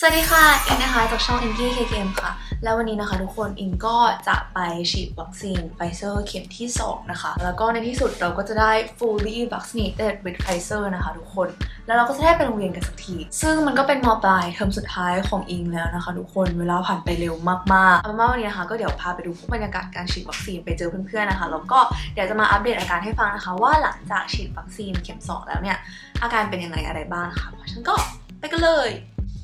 สวัสดีค่ะอิงนะคะจากช่อง i n k y KKM ค่ะ แล้ววันนี้นะคะทุกคนอิงก็จะไปฉีดวัคซีนไฟเซอร์เข็มที่ 2 นะคะ แล้วก็ในที่สุดเราก็จะได้ fully vaccinated with Pfizer นะคะทุกคน แล้วเราก็จะได้ไปโรงเรียนกันสักที ซึ่งมันก็เป็นมปลายเทอมสุดท้ายของอิงแล้วนะคะทุกคนเวลาผ่านไปเร็วมากๆเอาเป็นว่าวันนี้นะคะก็เดี๋ยวพาไปดูพวกบรรยากาศการฉีดวัคซีนไปเจอเพื่อนๆนะคะแล้วก็เดี๋ยวจะมาอัปเดตอาการให้ฟังนะคะ ว่าหลังจากฉีดวัคซีนเข็ม 2 แล้วเนี่ยอาการเป็นยังไงอะไรบ้างนะคะเพราะฉันก็ไปกันเลย พ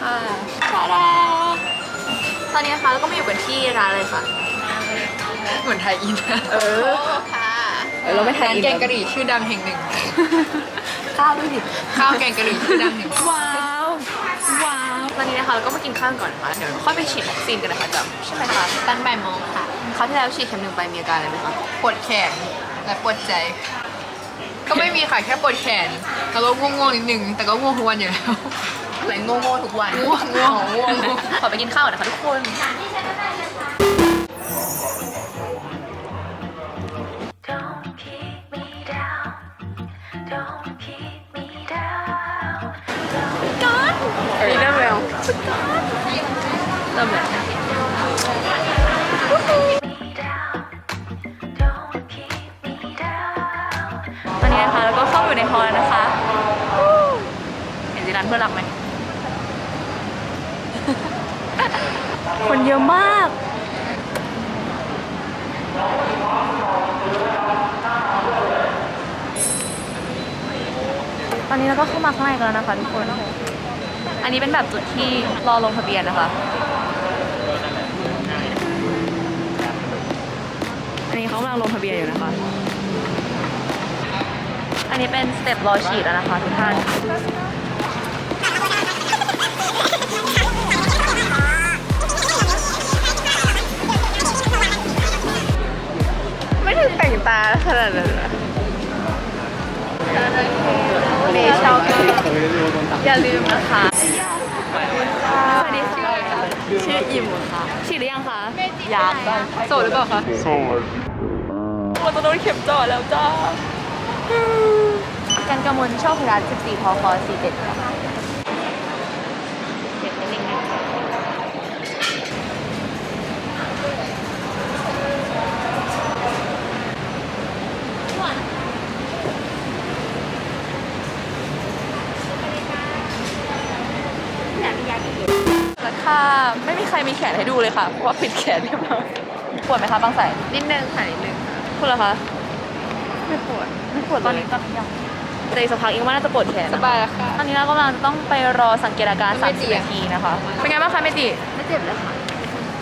ค่ะตาดาตอนนี้นะคะเราก็มาอยู่กันที่ร้านเลยค่ะเหมือนไทยอินเออค่ะเราไม่ไทยร้านอินแกงกะหรี่ชื่อดังแห่งหนึ่ง ข้าวด้วยดิข้าวแกงกะหรี่ชื่อดังแห่งหนึ่งว้าวว้าวตอนนี้นะคะเราก็มากินข้าวก่อนนะคะเดี๋ยวค่อยไปฉีดวัคซีนกันนะคะจำใช่ไหมคะตอนบ่ายโมงค่ะคราวที่แล้วฉีดเข็มหนึ่งไปมีอาการอะไรไหมคะปวดแขนและปวดใจ ก็ไม่มีค่ะแค่ปวดแขนแล้วก็ง่วงๆนิดนึงแต่ก็ง่วงทุกวันอยู่แล้วไหลโง่ๆทุกวันง่วงง่วงง่วงขอไปกินข้าวก่อนนะคะทุกคน Don't keep me down. Don't keep me down. มีเริ่มแล้วเริ่มแล้ว นจีรันเพื่อนรักไหม คนเยอะมาก ตอนนี้เราก็เข้ามาข้างในกันแล้วนะคะทุกคน อันนี้เป็นแบบจุดที่รอลงทะเบียนนะคะ อันนี้เขากำลังลงทะเบียนอยู่นะคะอันนี้เป็นสเต็ปรอฉีดแล้วนะคะทุกท่าน อย่าลืมนะคะสวัสดีค่ะชื่ออิ่มค่ะฉีดหรือยังคะยังโสดหรือเปล่าคะเราจะโดนเข็มเจ่อแล้วจ้ากันกมลโชครัตน์14พค47ค่ะเก็บนิดนึงนะรา คาไม่มีใครมีแขนให้ดูเลยค่ะ เพราะว่าปิดแขนเรียบร้อยปวดไหมคะบางใส่นิดนึงค่ะนิดนึงปวดเหรอคะไม่ปวดไม่ปวดตอนนี้ตอนนี้ยังแต่อีกสักพักอิงว่าน่าจะปวดแขนสบายแล้วค่ะ ตอนนี้เรากำลังจะต้องไปรอสังเกตอาการไม่ติ30อะ นาทีนะคะ เป็นไงบ้างคะเมจิไม่เจ็บเลยค่ะ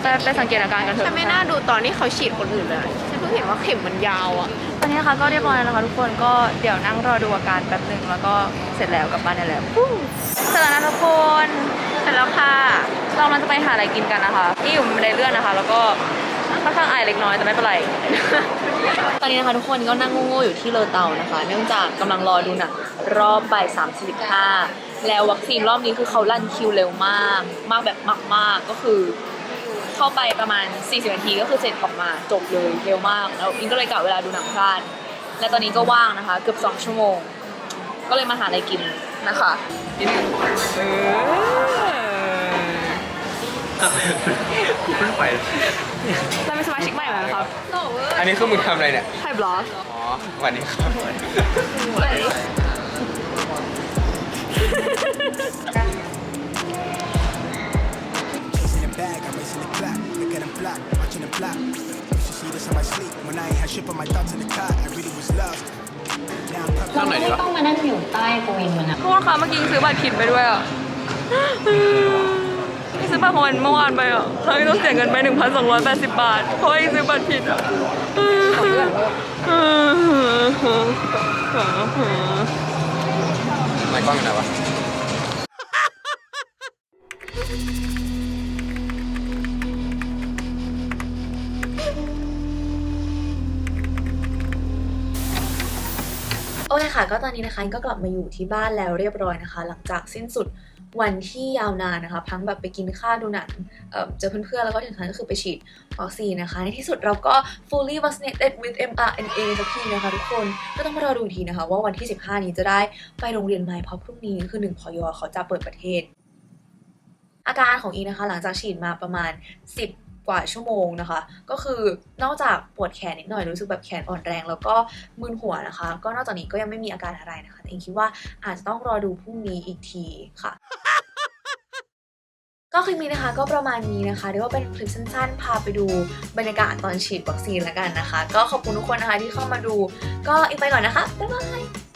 ไปไปสังเกตอาการกันเถอะ ฉันไม่น่าดูตอนที่เขาฉีดคนอื่นเลยฉันเพิ่งเห็นว่าเข็มมันยาวอะ ตอนนี้นะคะก็เรียบร้อยแล้วนะคะทุกคนก็เดี๋ยวนั่งรอดูอาการแป๊บหนึ่งแล้วก็เสร็จแล้วกลับบ้านได้แล้วฟู้เสร็จแล้วนะทุกคนเสร็จแล้วค่ะ เรากำลังจะไปหาอะไรกินกันนะคะนี่อยู่บันไดเลื่อนนะคะ แล้วก็ค่อนข้างอายเล็กน้อยแต่ไม่เป็นไร ตอนนี้นะคะทุกคนก็นั่งโง่ๆอยู่ที่เลอเตานะคะ เนื่องจากกำลังรอดูหนังรอบบ่ายสามสิบห้าแล้ววัคซีนรอบนี้คือเขาลั่นคิวเร็วมาก มากแบบมากๆก็คือ เข้าไปประมาณ 40 นาทีก็คือเสร็จออกมาจบเลยเร็วมากแล้วอิงก็เลยกะเวลาดูหนังพลาด และตอนนี้ก็ว่างนะคะ เกือบ2ชั่วโมง ก็เลยมาหาอะไรกินนะคะนิดนึง กูเพิ่งไป เราเป็นสมาชิกใหม่แล้วครับอันนี้คือมึงทำอะไรเนี่ย ไทยบล็อกอ๋อสวัสดีครับ Chasing a bag, I'm racing the clock. Look at them block, watching them flop. You should see this in my sleep. When I ain't had shit on my thoughts in the car, I really was lost. Now I'm puffing. ข้างไหนดีวะต้องมานั่งอยู่ใต้โกวินมันอะโทษค่ะเมื่อกี้ซื้อบัตรผิดไปด้วยอะ ซื้อบัตรของวันเมื่อวานไปอะครั้งนี้ต้องเสียเงินไป 1,280 บาท เพราะว่าอีซื้อบัตรผิดอะไมค์กล้องอยู่ไหนวะโอเคค่ะ ก็ตอนนี้นะคะก็กลับมาอยู่ที่บ้านแล้วเรียบร้อยนะคะ หลังจากสิ้นสุด วันที่ยาวนานนะคะ พังแบบไปกินข้าวดูหนังเอ่อเจอเพื่อนๆ แล้วก็ที่สำคัญก็คือไปฉีดวัคซีนนะคะ ในที่สุดเราก็ fully vaccinated with mRNA สักทีนะคะทุกคนก็ต้องมารอดูอีกทีนะคะ ว่าวันที่ 15 นี้จะได้ไปโรงเรียนไหมเพราะพรุ่งนี้คือ1พยเขาจะเปิดประเทศ อาการของอีนะคะ หลังจากฉีดมาประมาณ 10 กว่าชั่วโมงนะคะ ก็คือนอกจากปวดแขนนิดหน่อยรู้สึกแบบแขนอ่อนแรง แล้วก็มึนหัวนะคะ ก็นอกจากนี้ก็ยังไม่มีอาการอะไรนะคะแต่อิงคิดว่าอาจจะต้องรอดูพรุ่งนี้อีกทีค่ะก็คลิปนี้นะคะก็ประมาณนี้นะคะเรียกว่าเป็นคลิปสั้นๆ พาไปดูบรรยากาศตอนฉีดวัคซีนแล้วกันนะคะ ก็ขอบคุณทุกคนนะคะที่เข้ามาดู ก็อิงไปก่อนนะคะ บ๊ายบาย